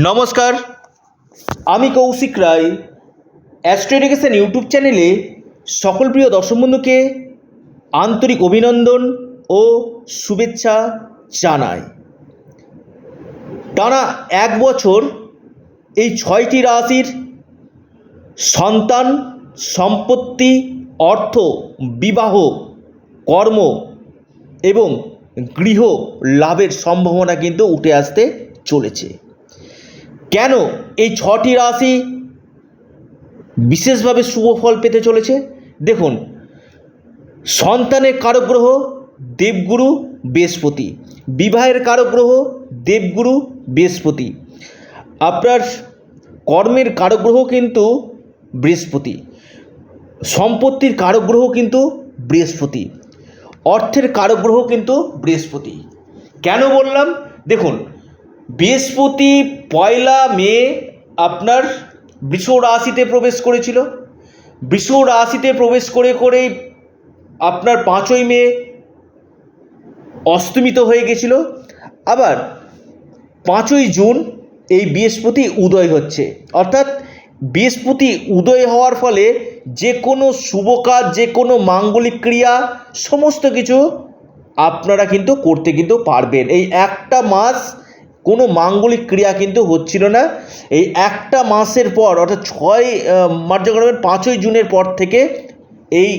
নমস্কার, আমি Kaushik Ray, astro education YouTube চ্যানেলে সকল প্রিয় দর্শক বন্ধুকে আন্তরিক অভিনন্দন ও শুভেচ্ছা জানাই। টানা এক বছর এই ছয়টি রাশির সন্তান, সম্পত্তি, অর্থ, বিবাহ, কর্ম এবং গৃহ লাভের সম্ভাবনা কিন্তু উঠে আসতে চলেছে। কেন এই ছটি রাশি বিশেষভাবে শুভ ফল পেতে চলেছে? দেখুন, সন্তানের কারক গ্রহ দেবগুরু, বৃহস্পতি। বিবাহের কারক গ্রহ দেবগুরু, বৃহস্পতি। আপনার কর্মের কারক গ্রহ কিন্তু বৃহস্পতি। সম্পত্তির কারক গ্রহ কিন্তু বৃহস্পতি। অর্থের কারক গ্রহ কিন্তু বৃহস্পতি। কেন বললাম? দেখুন বৃহস্পতি পয়লা মে আপনার বৃষ রাশিতে প্রবেশ করেছিল। বৃষ রাশিতে প্রবেশ করে করেই আপনার পাঁচই মে অস্তমিত হয়ে গেছিল। আবার পাঁচই জুন এই বৃহস্পতি উদয় হচ্ছে। অর্থাৎ বৃহস্পতি উদয় হওয়ার ফলে যে কোনো শুভ কাজ, যে কোনো মাঙ্গলিক ক্রিয়া, সমস্ত কিছু আপনারা কিন্তু করতে কিন্তু পারবেন। এই একটা মাস কোনো মাঙ্গলিক ক্রিয়া কিন্তু হচ্ছিল না। এই একটা মাসের পর, অর্থাৎ ছয় মার্চগ্রামের পাঁচই জুনের পর থেকে এই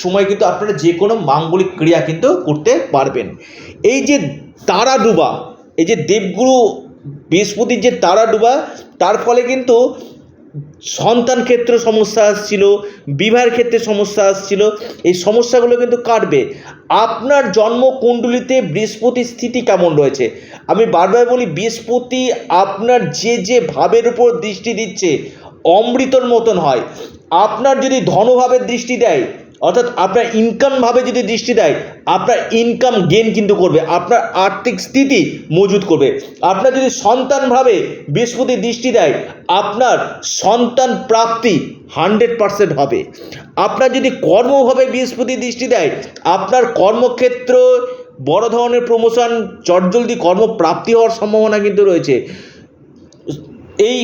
সময় কিন্তু আপনারা যে কোনো মাঙ্গলিক ক্রিয়া কিন্তু করতে পারবেন। এই যে তারা ডুবা এই যে দেবগুরু বৃহস্পতির যে তারা ডুবা তার ফলে কিন্তু সন্তান ক্ষেত্রে সমস্যা আসছিল, বিবাহের ক্ষেত্রে সমস্যা আসছিল, এই সমস্যাগুলো কিন্তু কাটবে। আপনার জন্মকুণ্ডলিতে বৃহস্পতির স্থিতি কেমন রয়েছে? আমি বারবার বলি, বৃহস্পতি আপনার যে যে ভাবের উপর দৃষ্টি দিচ্ছে, অমৃতর মতন হয়। আপনার যদি ধনভাবের দৃষ্টি দেয় অর্থাৎ আপনার ইনকাম ভাবে যদি দৃষ্টি দেয়, আপনার ইনকাম গেন কিন্তু করবে, আপনার আর্থিক স্থিতি মজুত করবে। আপনার যদি সন্তানভাবে বৃহস্পতি দৃষ্টি দেয়, আপনার সন্তান প্রাপ্তি হান্ড্রেড পারসেন্ট হবে। আপনার যদি কর্মভাবে বৃহস্পতি দৃষ্টি দেয়, আপনার কর্মক্ষেত্র বড় ধরনের প্রমোশন চটজলদি কর্মপ্রাপ্তি হওয়ার সম্ভাবনা কিন্তু রয়েছে। এই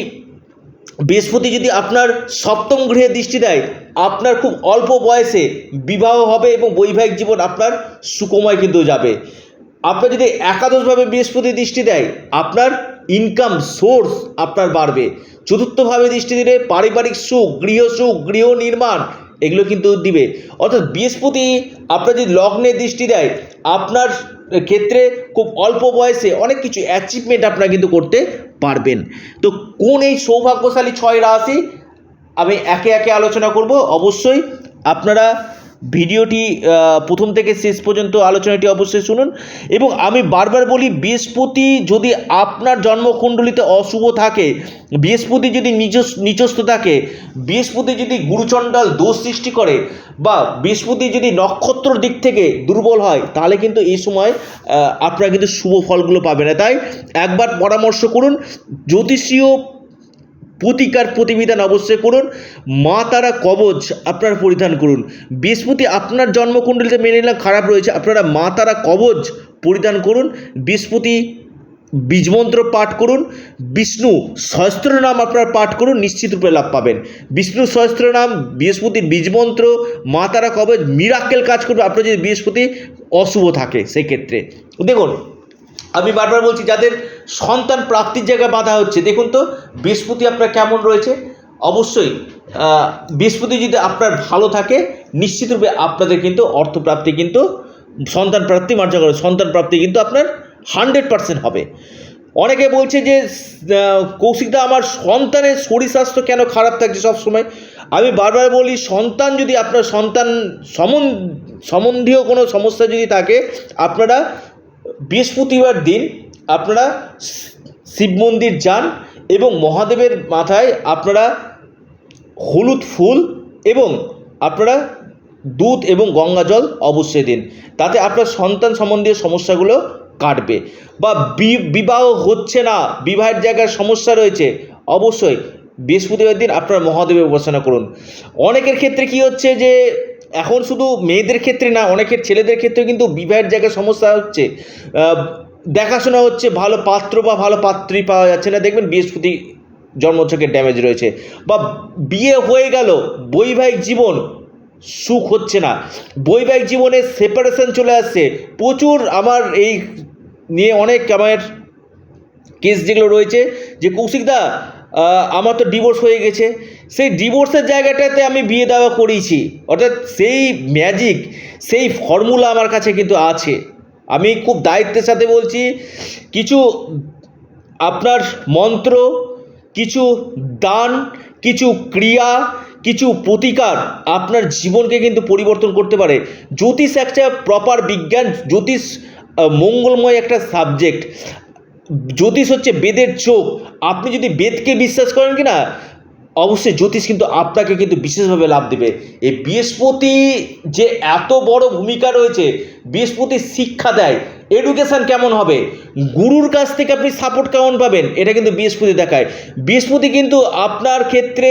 বৃহস্পতি যদি আপনার সপ্তম গৃহে দৃষ্টি দেয়, আপনার খুব অল্প বয়সে বিবাহ হবে এবং বৈবাহিক জীবন আপনার সুকময় কিন্তু যাবে। আপনার যদি একাদশভাবে বৃহস্পতি দৃষ্টি দেয়, আপনার ইনকাম সোর্স আপনার বাড়বে। চতুর্থভাবে দৃষ্টি দিলে পারিবারিক সুখ, গৃহ সুখ, গৃহ নির্মাণ এগুলো কিন্তু দিবে। অর্থাৎ বৃহস্পতি আপনার যদি লগ্নে দৃষ্টি দেয়, আপনার ক্ষেত্রে খুব অল্প বয়সে অনেক কিছু অ্যাচিভমেন্ট আপনারা কিন্তু করতে পারবেন। তো কোন এই সৌভাগ্যশালী ছয় রাশি আমি একে একে আলোচনা করব? অবশ্যই আপনারা ভিডিওটি প্রথম থেকে শেষ পর্যন্ত আলোচনাটি অবশ্যই শুনুন। এবং আমি বারবার বলি, বৃহস্পতি যদি আপনার জন্মকুণ্ডলিতে অশুভ থাকে, বৃহস্পতি যদি নিচ নিচস্থ থাকে, বৃহস্পতি যদি গুরুচণ্ডাল দোষ সৃষ্টি করে, বা বৃহস্পতি যদি নক্ষত্র দিক থেকে দুর্বল হয়, তাহলে কিন্তু এই সময় আপনারা কিন্তু শুভ ফলগুলো পাবেন না। তাই একবার পরামর্শ করুন, জ্যোতিষীয় প্রতিকার প্রতিবিধান অবশ্যই করুন। মা তারা কবচ আপনারা পরিধান করুন। বৃহস্পতি আপনার জন্মকুণ্ডলিতে মেনে নিলাম, খারাপ রয়েছে। আপনারা মা তারা কবচ পরিধান করুন। বৃহস্পতি বীজমন্ত্র পাঠ করুন। বিষ্ণু সহস্র নাম আপনারা পাঠ করুন, নিশ্চিত রূপে লাভ পাবেন। বিষ্ণু সহস্র নাম বৃহস্পতির বীজমন্ত্র মা তারা কবচ মিরাক্কেল কাজ করবে। আপনার যদি বৃহস্পতি অশুভ থাকে, সেই ক্ষেত্রে। দেখুন আমি বারবার বলছি, যাদের সন্তান প্রাপ্তির জায়গায় বাধা হচ্ছে, দেখুন তো, বৃহস্পতি আপনার কেমন রয়েছে? অবশ্যই বৃহস্পতি যদি আপনার ভালো থাকে নিশ্চিতরূপে আপনাদের কিন্তু অর্থপ্রাপ্তি কিন্তু সন্তান প্রাপ্তি মার্জা করে, সন্তান প্রাপ্তি কিন্তু আপনার হান্ড্রেড পার্সেন্ট হবে। অনেকে বলছে যে কৌশিকদা আমার সন্তানের শরীর স্বাস্থ্য কেন খারাপ থাকছে সব সময়? আমি বারবার বলি, সন্তান যদি আপনার সন্তান সম্বন্ধীয় কোনো সমস্যা যদি থাকে, আপনারা বৃহস্পতিবার দিন আপনারা শিব মন্দির যান এবং মহাদেবের মাথায় আপনারা হলুদ ফুল এবং আপনারা দুধ এবং গঙ্গা জল অবশ্যই দিন। তাতে আপনার সন্তান সম্বন্ধীয় সমস্যাগুলো কাটবে। বা বিবাহ হচ্ছে না, বিবাহের জায়গায় সমস্যা রয়েছে, অবশ্যই বৃহস্পতিবার দিন আপনারা মহাদেবের উপাসনা করুন। অনেকের ক্ষেত্রে কি হচ্ছে যে এখন শুধু মেয়েদের ক্ষেত্রে না, অনেকের ছেলেদের ক্ষেত্রে কিন্তু বিবাহের জায়গায় সমস্যা হচ্ছে। দেখাশোনা হচ্ছে, ভালো পাত্র বা ভালো পাত্রী পাওয়া যাচ্ছে না। দেখবেন বৃহস্পতি জন্মছকে ড্যামেজ রয়েছে। বা বিয়ে হয়ে গেল, বৈবাহিক জীবন সুখ হচ্ছে না। বৈবাহিক জীবনে সেপারেশন চলে আসছে। প্রচুর আমার এই নিয়ে অনেক আমার কেস যেগুলো রয়েছে, যে কৌশিকদা আমার তো ডিভোর্স হয়ে গেছে। সেই ডিভোর্সের জায়গাটাতে আমি বিয়ে দেওয়া করিয়েছি অর্থাৎ সেই ম্যাজিক সেই ফর্মুলা আমার কাছে কিন্তু আছে। আমি খুব দায়িত্বের সাথে বলছি, কিছু আপনার মন্ত্র, কিছু দান, কিছু ক্রিয়া, কিছু প্রতিকার আপনার জীবনকে কিন্তু পরিবর্তন করতে পারে। জ্যোতিষ একটা প্রপার বিজ্ঞান, জ্যোতিষ মঙ্গলময় একটা সাবজেক্ট জ্যোতিষ হচ্ছে বেদের চোখ আপনি যদি বেদকে বিশ্বাস করেন কি না অবশ্যই জ্যোতিষ কিন্তু আপনাকে কিন্তু বিশেষভাবে লাভ দেবে। এই বৃহস্পতি যে এত বড় ভূমিকা রয়েছে, বৃহস্পতি শিক্ষা দেয় এডুকেশন কেমন হবে? গুরুর কাছ থেকে আপনি সাপোর্ট কেমন পাবেন? এটা কিন্তু বৃহস্পতি দেখায়। বৃহস্পতি কিন্তু আপনার ক্ষেত্রে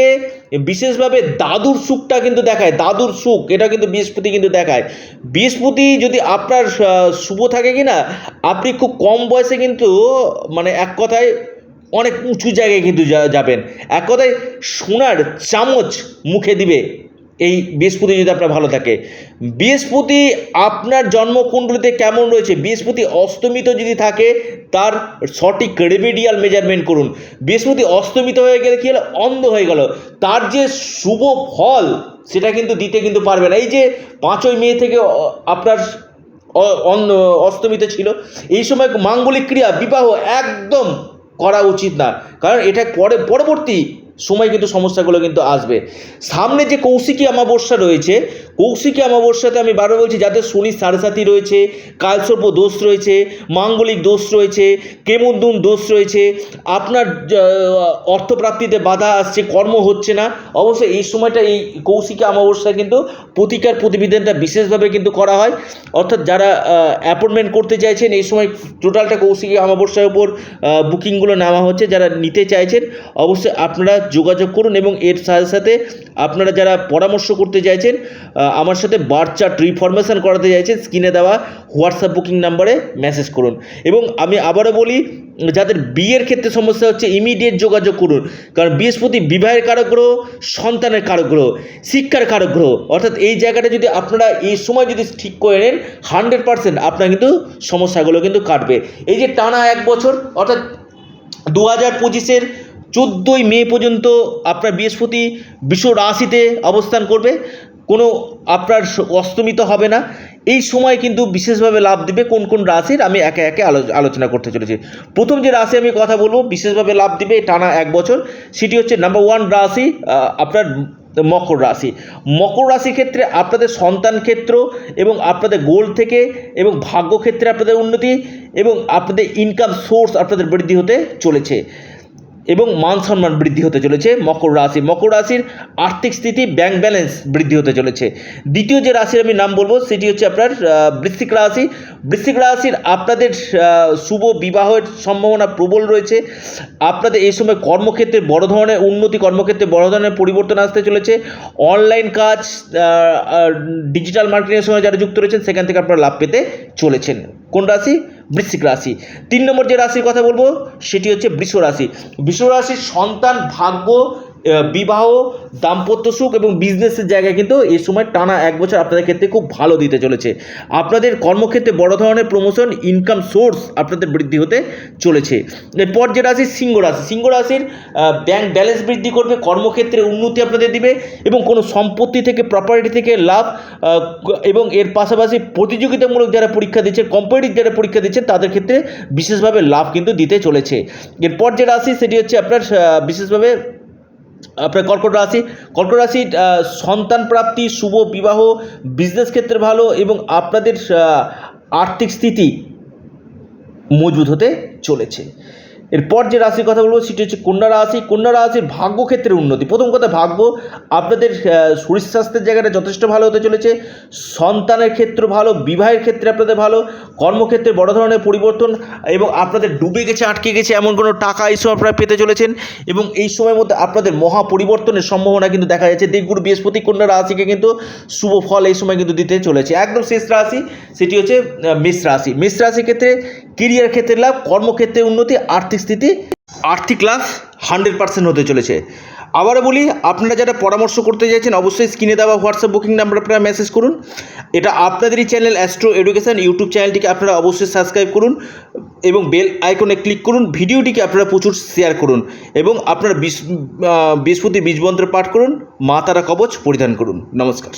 বিশেষভাবে দাদুর সুখটা কিন্তু দেখায়। দাদুর সুখ, এটা কিন্তু বৃহস্পতি কিন্তু দেখায়। বৃহস্পতি যদি আপনার শুভ থাকে কি না আপনি খুব কম বয়সে কিন্তু মানে এক কথায় অনেক উঁচু জায়গায় কিন্তু যাবেন। এক কথায় সোনার চামচ মুখে দিবে এই বৃহস্পতি যদি আপনার ভালো থাকে। বৃহস্পতি আপনার জন্মকুণ্ডলিতে কেমন রয়েছে? বৃহস্পতি অস্তমিত যদি থাকে, তার সঠিক রেমেডিয়াল মেজারমেন্ট করুন। বৃহস্পতি অস্তমিত হয়ে গেলে কী হলো? অন্ধ হয়ে গেল। তার যে শুভ ফল, সেটা কিন্তু দিতে কিন্তু পারবে না। এই যে পাঁচই মে থেকে আপনার অস্তমিত ছিল, এই সময় মাঙ্গলিক ক্রিয়া, বিবাহ একদম করা উচিত না। কারণ এটা পরে, পরবর্তী সময় কিন্তু সমস্যাগুলো কিন্তু আসবে। সামনে যে কৌশিকী আমাবস্যা রয়েছে কৌশিকী অমাবস্যাতে আমি বারবার বলছি যাদের শনি সাড়ে সাতি রয়েছে, কালসর্প দোষ রয়েছে, মাঙ্গলিক দোষ রয়েছে কেমুদ্দুন দোষ রয়েছে, আপনার অর্থপ্রাপ্তিতে বাধা আসছে, কর্ম হচ্ছে না। অবশ্যই এই সময়টা এই কৌশিকী অমাবস্যায় কিন্তু প্রতিকার প্রতিবেদনটা বিশেষভাবে কিন্তু করা হয়। অর্থাৎ যারা অ্যাপয়েন্টমেন্ট করতে চাইছেন, এই সময় টোটালটা কৌশিকী অমাবস্যার উপর বুকিংগুলো নেওয়া হচ্ছে, যারা নিতে চাইছেন, অবশ্যই আপনারা যোগাযোগ করুন এবং এর সাথে সাথে আপনারা যারা পরামর্শ করতে চাইছেন আমার সাথে বার চার্ট রিফরমেশন করাতে চাইছেন স্ক্রিনে দেওয়া হোয়াটসঅ্যাপ বুকিং নাম্বারে মেসেজ করুন। এবং আমি আবারও বলি, যাদের বিয়ের ক্ষেত্রে সমস্যা হচ্ছে ইমিডিয়েট যোগাযোগ করুন। কারণ বৃহস্পতি বিবাহের গ্রহ সন্তানের গ্রহ শিক্ষার গ্রহ অর্থাৎ এই জায়গাটা যদি আপনারা এই সময় যদি ঠিক করে নেন হান্ড্রেড পার্সেন্ট আপনার কিন্তু সমস্যাগুলো কিন্তু কাটবে। এই যে টানা এক বছর, অর্থাৎ দু হাজার পঁচিশের চোদ্দোই মে পর্যন্ত আপনার বৃহস্পতি বিশ্ব রাশিতে অবস্থান করবে। কোনো আপনার অস্তমিত হবে না। এই সময় কিন্তু বিশেষভাবে লাভ দিবে কোন কোন রাশির, আমি একে একে আলো- আলোচনা করতে চলেছি। প্রথম যে রাশি আমি কথা বলব, বিশেষভাবে লাভ দিবে টানা এক বছর, সেটি হচ্ছে নাম্বার ওয়ান রাশি আপনার মকর রাশি। মকর রাশির ক্ষেত্রে আপনাদের সন্তান ক্ষেত্র এবং আপনাদের গোল থেকে এবং ভাগ্য ক্ষেত্রে আপনাদের উন্নতি এবং আপনাদের ইনকাম সোর্স আপনাদের বৃদ্ধি হতে চলেছে। এবং মান সম্মান বৃদ্ধি হতে চলেছে মকর রাশি। মকর রাশির আর্থিক স্থিতি ব্যাংক ব্যালেন্স বৃদ্ধি হতে চলেছে। দ্বিতীয় যে রাশির আমি নাম বলব, সেটি হচ্ছে আপনার বৃশ্চিক রাশি। বৃশ্চিক রাশির আপনাদের শুভ বিবাহের সম্ভাবনা প্রবল রয়েছে। আপনাদের এই সময় কর্মক্ষেত্রে বড় ধরনের উন্নতি, কর্মক্ষেত্রে বড় ধরনের পরিবর্তন আসতে চলেছে। অনলাইন কাজ ডিজিটাল মার্কেটিংয়ের সঙ্গে যারা যুক্ত রয়েছেন, সেখান থেকে আপনারা লাভ পেতে চলেছেন। কোন রাশি? বৃশ্চিক রাশি। তিন নম্বর যে রাশির কথা বলব, সেটি হচ্ছে বৃষ রাশি। বৃষ রাশির সন্তান ভাগ্য বিবাহ, দাম্পত্য সুখ এবং বিজনেসের জায়গায় কিন্তু এই সময় টানা এক বছর আপনাদের ক্ষেত্রে খুব ভালো দিতে চলেছে। আপনাদের কর্মক্ষেত্রে বড় ধরনের প্রমোশন ইনকাম সোর্স আপনাদের বৃদ্ধি হতে চলেছে। এরপর যে রাশি সিংহ রাশি। সিংহ রাশির ব্যাংক ব্যালেন্স বৃদ্ধি করবে, কর্মক্ষেত্রে উন্নতি আপনাদের দিবে এবং কোনো সম্পত্তি থেকে প্রপার্টি থেকে লাভ এবং এর পাশাপাশি প্রতিযোগিতামূলক যারা পরীক্ষা দিচ্ছেন কম্পিটিভ যারা পরীক্ষা দিচ্ছেন, তাদের ক্ষেত্রে বিশেষভাবে লাভ কিন্তু দিতে চলেছে। এরপর যে রাশি, সেটি হচ্ছে আপনার বিশেষভাবে আপনার কর্কট রাশি। কর্কট রাশি সন্তান প্রাপ্তি, শুভ বিবাহ বিজনেস ক্ষেত্রে ভালো এবং আপনাদের আর্থিক স্থিতি মজবুত হতে চলেছে। এরপর যে রাশির কথা বলব, সেটি হচ্ছে কন্যা রাশি। কন্যা রাশির ভাগ্য ক্ষেত্রে উন্নতি। প্রথম কথা, ভাগ্য আপনাদের শরীর স্বাস্থ্যের জায়গাটা যথেষ্ট ভালো হতে চলেছে। সন্তানের ক্ষেত্র ভালো, বিবাহের ক্ষেত্রে আপনাদের ভালো, কর্মক্ষেত্রে বড় ধরনের পরিবর্তন এবং আপনাদের ডুবে গেছে, আটকে গেছে এমন কোনো টাকা এই সময় আপনারা পেতে চলেছেন এবং এই সময়ের মধ্যে আপনাদের মহা পরিবর্তনের সম্ভাবনা কিন্তু দেখা যাচ্ছে। দেবগুরু বৃহস্পতি কন্যা রাশিকে কিন্তু শুভ ফল এই সময় কিন্তু দিতে চলেছে। একদম শেষ রাশি, সেটি হচ্ছে মেষ রাশি। মেষ রাশির ক্ষেত্রে কেরিয়ার ক্ষেত্রে লাভ, কর্মক্ষেত্রে উন্নতি, আর্থিক স্থিতি, আর্থিক লাভ হান্ড্রেড পার্সেন্ট হতে চলেছে। আবারও বলি, আপনারা যারা পরামর্শ করতে চাইছেন, অবশ্যই স্ক্রিনে দেওয়া হোয়াটসঅ্যাপ বুকিং নাম্বার আপনারা মেসেজ করুন। এটা আপনাদেরই চ্যানেল অ্যাস্ট্রো এডুকেশান ইউটিউব চ্যানেলটিকে আপনারা অবশ্যই সাবস্ক্রাইব করুন এবং বেল আইকনে ক্লিক করুন, ভিডিওটিকে আপনারা প্রচুর শেয়ার করুন এবং আপনারা বৃহস্পতি বীজমন্ত্র পাঠ করুন, মা তারা কবচ পরিধান করুন। নমস্কার।